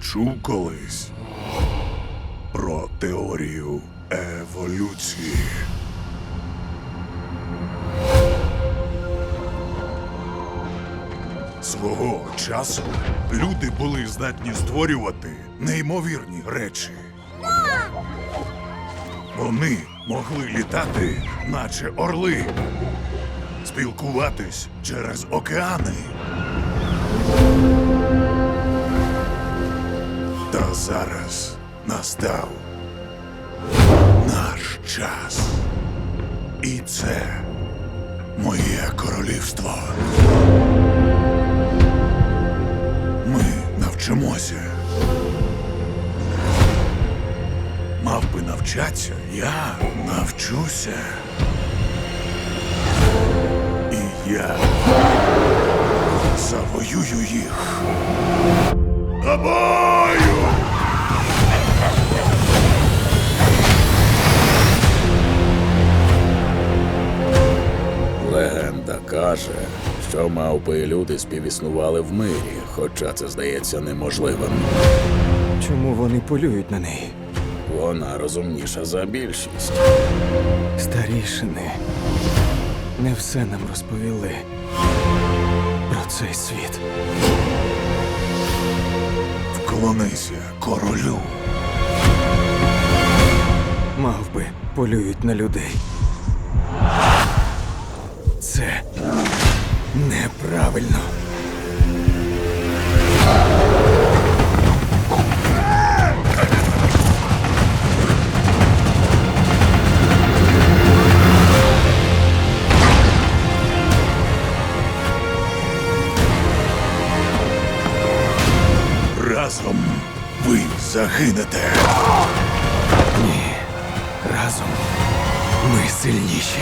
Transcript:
чув колись про теорію еволюції. Свого часу люди були здатні створювати неймовірні речі. Вони могли літати, наче орли, спілкуватись через океани. Та зараз настав наш час. І це моє королівство. Ми навчимося. Мав би навчатися, я навчуся. І я завоюю їх. Тобою! Легенда каже, що мавпи і люди співіснували в мирі, хоча це здається неможливим. Чому вони полюють на неї? Вона розумніша за більшість. Старішини не все нам розповіли про цей світ. Вклонися королю. Мавби полюють на людей. Неправильно. Разом ви загинете. Ні. Разом ми сильніші.